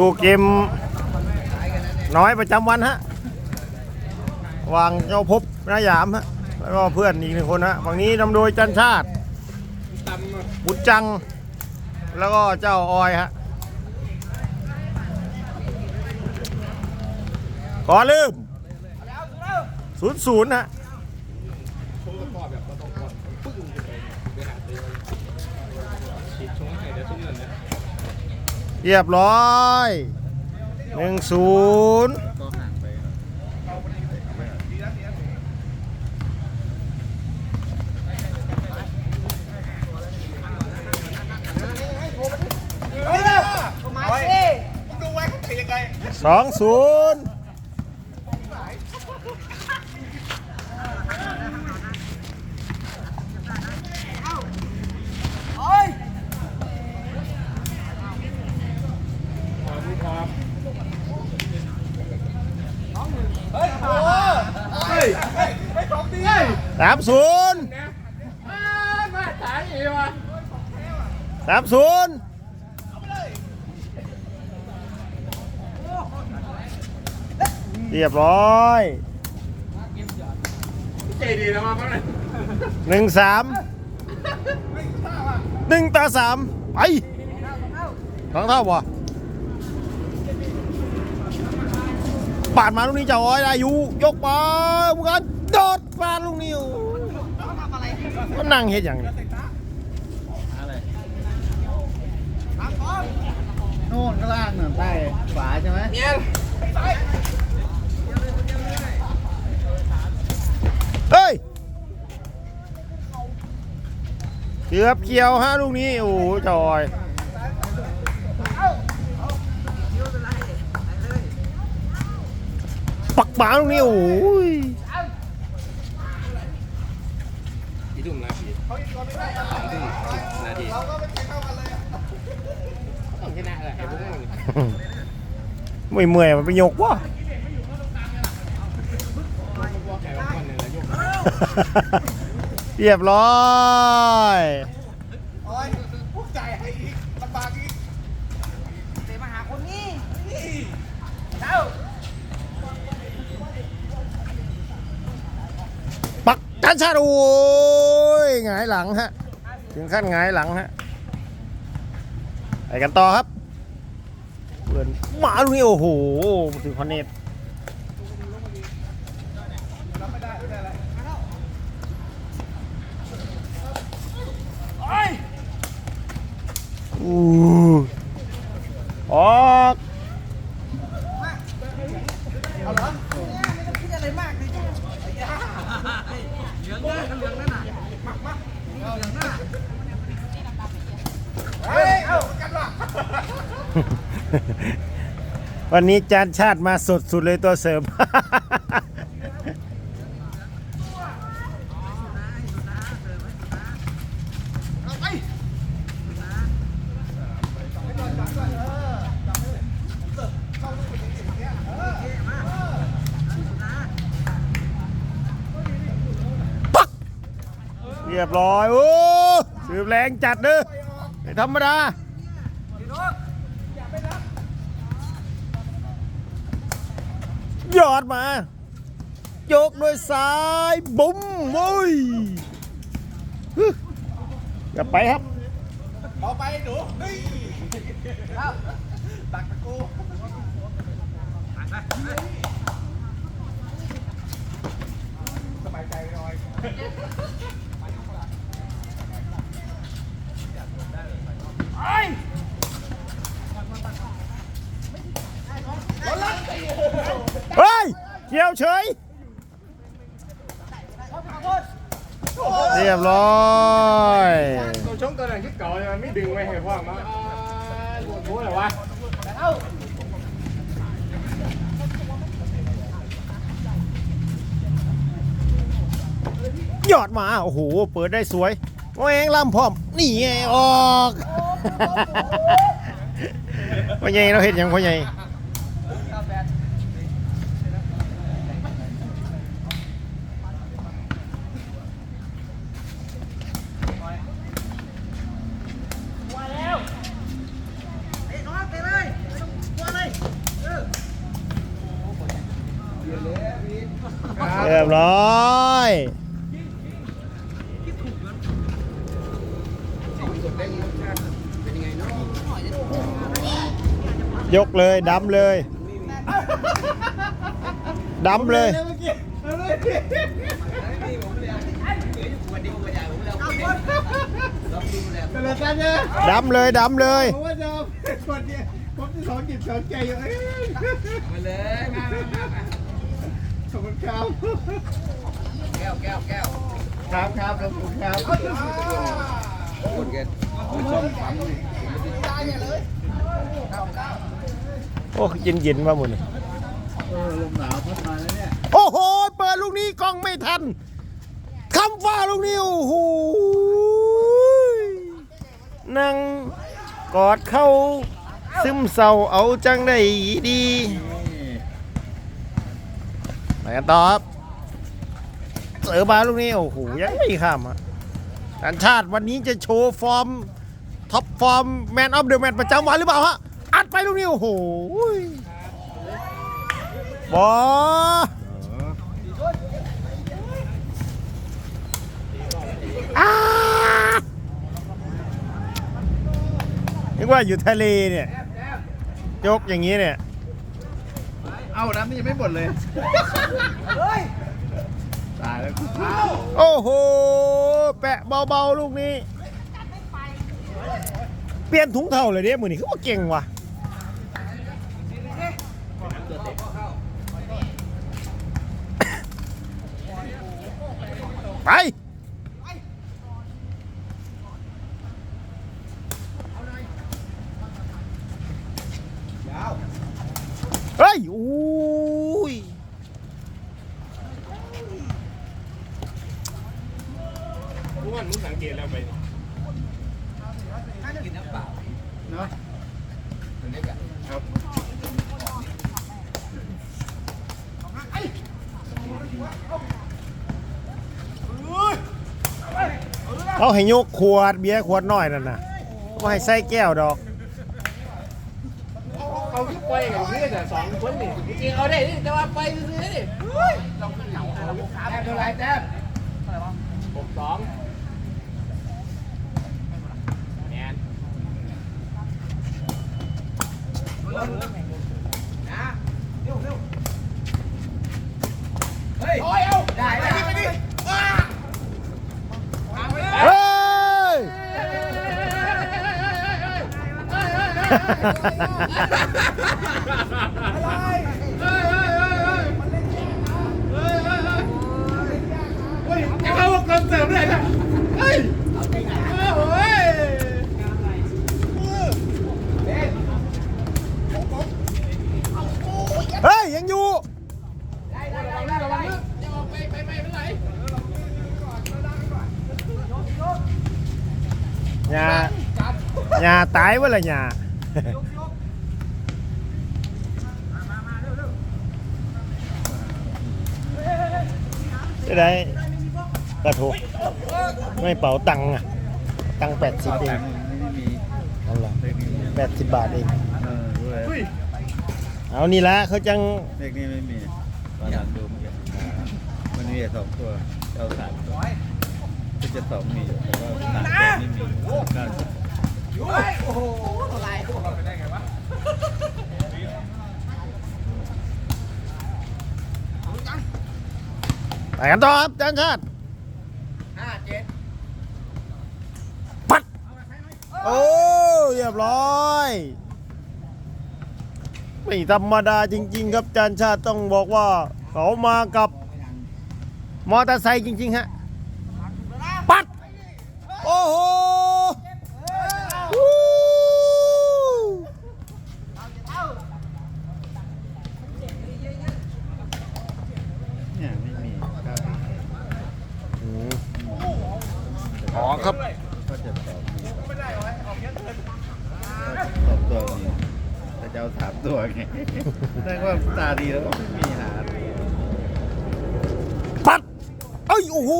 ดูเกมน้อยประจำวันฮะวางเจ้าพบนายามฮะแล้วก็เพื่อนอีกหนึ่งคนฮะฝั่งนี้นำโดยจันชาติบุญจัง แล้วก็เจ้าออยฮะก่อนลืมศูนย์ศูนย์ฮะ เรียบร้อยหนึ่งศูนย์สองศูนย์ สามศูนย์สามศูนย์เรียบร้อยใจดีนะมาบ้างเลยหนึ่งสามหนึ่งต่อสามไปสองเท่าวะปาดมาลูกนี้เจ้าอ้อยได้อยู่ยกมาบุกัน โดดปาดลูกนี้โอ้ยมันนั่งเฮ็ดอย่างนี้โน่นข้างล่างน่ะใต้ขวาใช่ไหมเนี่ยเฮ้ยเกือบเกี่ยวฮะลูกนี้ โอ้โหเจ้าอ้อยปักหมาลูกนี้ โอ้ย กี่ ทุ่มนาทีสามทุ่มสิบนาทีต้องชนะเลยไอ้พวกมึงไม่เมื่อยมันไปยกวะไอ้พวกมันเนี่ยนะยกเรียบร้อย ปักกันชาติโอ้ยหงายหลังฮะ ถึงขั้นหงายหลังฮะ ไปกันต่อครับเพื่อนหมาลูกนี้โอ้โหถึงคอนเนตอู้ออก วันนี้จานชาติมาสดสุดเลยตัวเสริม รียบร้อยโอ้สืบแรงจัดเด้อไม่ธรรมดายอดมา โยกด้วยซ้ายบุ้มโอ้ยอย่าไปครับต่อไปหนูเฮ้ยตักตะกูสบายใจหน่อย เฮ้ยเกี่ยวเฉย เรียบร้อยตัวชงตัวนั้นที่เก่าเลยมันไม่ดึงไว้ให้พ่อมาปวดหัวเหรอวะยอดมา โอ้โห เปิดได้สวยแหวงลำพร้อม นี่ไงออกพ่อใหญ่เราเห็นยังพ่อใหญ่ เรียบร้อยยกเลยดำเลยดำเลยเมื่อกี้เมื่อกี้เป็นอะไรกันเนี่ยดำเลยดำเลยผมจะเป็นคนที่สอนจิตสอนใจอยู่เลยมา ขอบคุณครับแก้วแก้วแก้วครับครับขอบคุณครับคนแกผู้ชมฟังนี่โอ้เย็นเย็นๆว่าหมดเลยเออลมหนาวพัดมาแล้วเนี่ยโอ้โหเปิดลูกนี้กล้องไม่ทันคำฟ้าลูกนี้โอ้โหนั่งกอดเข้าซึมเศร้าเอาจังได้ดีนี่ ไปกันต่อครับเสือบาลูกนี้โอ้โหยังไม่ข้ามอะต่างชาติวันนี้จะโชว์ฟอร์มท็อปฟอร์มแมนออฟเดอะแมนประจำวันหรือเปล่าฮะอัดไปลูกนี้โอ้โหบอนึกว่าอยู่ทะเลเนี่ย ยกอย่างนี้เนี่ย เอ้าน้ำนี่ยังไม่หมดเลยตายแล้วกูโอ้โห แปะเบาๆ ลูกนี้ เปลี่ยนถุงเท่าเลยเนี่ยมือนี้เขาว่าเก่งว่ะ ไป เฮ้ยอุ้ยรู้ว่ามึงสังเกตแล้วไปเนาะครับเขาให้ยกขวดเบียร์ขวดน้อยนั่นน่ะว่าให้ใส่แก้วดอกเขาที่ไปกับเพื่อน แต่สองคนนี่จริงเอาได้นี่แต่ว่าไปซื้อนี่ต้องขึ้นเหงาแต้มเท่าไรแต้มหกสองแมน เข้าคอนเสิร์ตเลยนะเฮ้ยโอ้ยเฮ้ย ยังอยู่ระวังนะระวังนะอย่าอย่าตายวะล่ะหญ้า จะได้กระถูกไม่เป๋าตังค์อะ ตังค์แปดสิบเองเอาละแปดสิบบาทเอง เออรู้เลยเอานี่ละเขาจังเลขนี้ไม่มีตอนหลังดูเมื่อกี้มันมีแต่สองตัวเอาสามตัวก็จะสองมีอยู่แต่ว่าสามตัวไม่มีเก้าสิบ โอ้โหอะไรพวกเราไปได้ไงวะไปกันต่อครับจันชาติห้าเจ็ดปัด โอ้เรียบร้อย ไม่ธรรมดาจริง ๆ ครับจันชาติต้องบอกว่า เขามากับมอเตอร์ไซค์จริง ๆ ฮะ ปัด โอ้โหวู้ เนี่ยไม่มีเก้าสิบ อืมอ๋อครับ ก็จะสองมี สองตัวมีแต่จะเอาสามตัวไงแต่ว่าตาดีแล้วก็ไม่มีหาปัดเอ้ยโอ้โห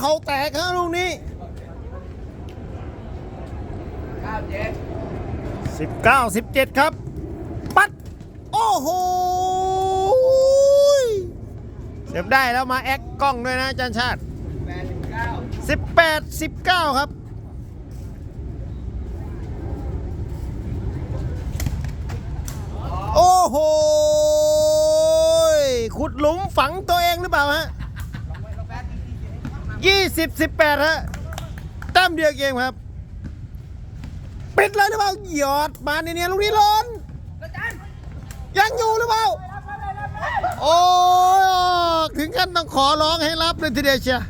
เขาแตกฮะลูกนี้เก้าเจ็ด19 17ครับ ปัด โอ้โหเสียก็บได้แล้วมาแอคกล้องด้วยนะอาจารย์ชาติแปดสิบเก้า18 19ครับ โอ้โหขุดหลุมฝังตัวเองหรือเปล่าฮะ20 18ฮะแต้มเดียวเกมครับ ปิดเลยหรือเปล่าหยอดมาเนี่ยเนี่ยลูกนี้ล้นยังอยู่หรือเปล่า โอ้ถึงกันต้องขอร้องให้รับเลยทีเดียวเชียว